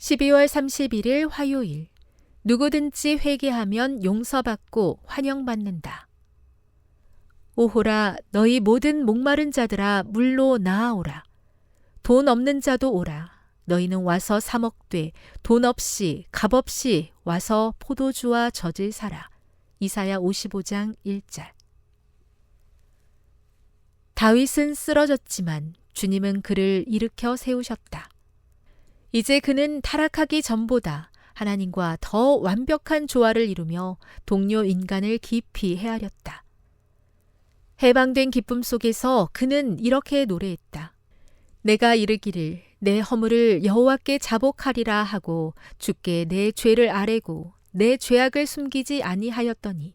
12월 31일 화요일. 누구든지 회개하면 용서받고 환영받는다. 오호라 너희 모든 목마른 자들아 물로 나아오라. 돈 없는 자도 오라. 너희는 와서 사 먹되 돈 없이 값 없이 와서 포도주와 젖을 사라. 이사야 55장 1절. 다윗은 쓰러졌지만 주님은 그를 일으켜 세우셨다. 이제 그는 타락하기 전보다 하나님과 더 완벽한 조화를 이루며 동료 인간을 깊이 헤아렸다. 해방된 기쁨 속에서 그는 이렇게 노래했다. 내가 이르기를 내 허물을 여호와께 자복하리라 하고 주께 내 죄를 아뢰고 내 죄악을 숨기지 아니하였더니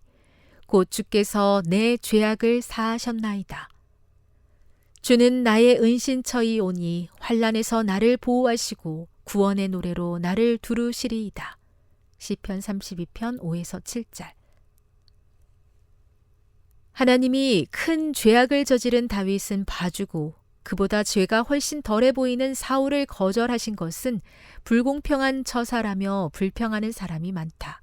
곧 주께서 내 죄악을 사하셨나이다. 주는 나의 은신처이 오니 환란에서 나를 보호하시고 구원의 노래로 나를 두루시리이다. 시편 32편 5에서 7절. 하나님이 큰 죄악을 저지른 다윗은 봐주고 그보다 죄가 훨씬 덜해 보이는 사울을 거절하신 것은 불공평한 처사라며 불평하는 사람이 많다.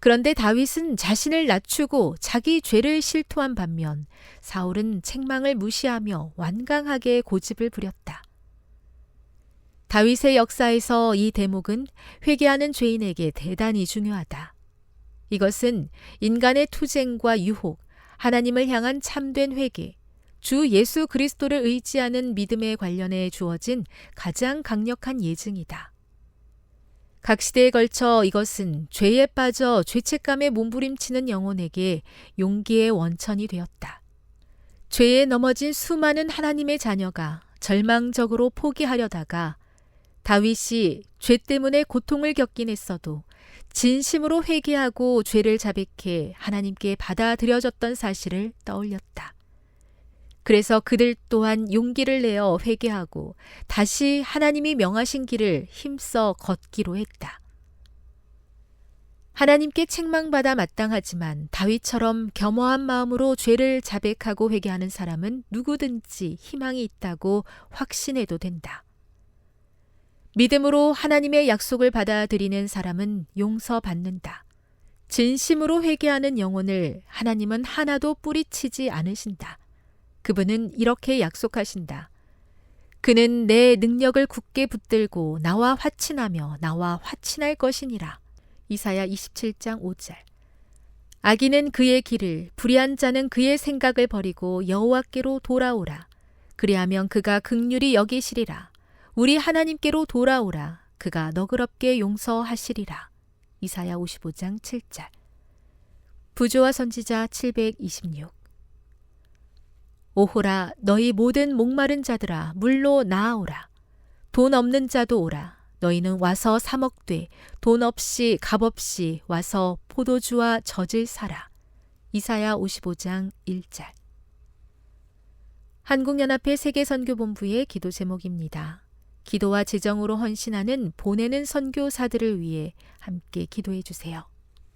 그런데 다윗은 자신을 낮추고 자기 죄를 실토한 반면 사울은 책망을 무시하며 완강하게 고집을 부렸다. 다윗의 역사에서 이 대목은 회개하는 죄인에게 대단히 중요하다. 이것은 인간의 투쟁과 유혹, 하나님을 향한 참된 회개, 주 예수 그리스도를 의지하는 믿음에 관련해 주어진 가장 강력한 예증이다. 각 시대에 걸쳐 이것은 죄에 빠져 죄책감에 몸부림치는 영혼에게 용기의 원천이 되었다. 죄에 넘어진 수많은 하나님의 자녀가 절망적으로 포기하려다가 다윗이 죄 때문에 고통을 겪긴 했어도 진심으로 회개하고 죄를 자백해 하나님께 받아들여졌던 사실을 떠올렸다. 그래서 그들 또한 용기를 내어 회개하고 다시 하나님이 명하신 길을 힘써 걷기로 했다. 하나님께 책망받아 마땅하지만 다윗처럼 겸허한 마음으로 죄를 자백하고 회개하는 사람은 누구든지 희망이 있다고 확신해도 된다. 믿음으로 하나님의 약속을 받아들이는 사람은 용서받는다. 진심으로 회개하는 영혼을 하나님은 하나도 뿌리치지 않으신다. 그분은 이렇게 약속하신다. 그는 내 능력을 굳게 붙들고 나와 화친하며 나와 화친할 것이니라. 이사야 27장 5절. 악인은 그의 길을, 불의한 자는 그의 생각을 버리고 여호와께로 돌아오라. 그리하면 그가 극률이 여기시리라. 우리 하나님께로 돌아오라. 그가 너그럽게 용서하시리라. 이사야 55장 7절. 부조와 선지자 726. 오호라 너희 모든 목마른 자들아 물로 나아오라 돈 없는 자도 오라 너희는 와서 사 먹되 돈 없이 값 없이 와서 포도주와 젖을 사라 이사야 55장 1절 한국연합회 세계선교본부의 기도 제목입니다. 기도와 재정으로 헌신하는 보내는 선교사들을 위해 함께 기도해 주세요.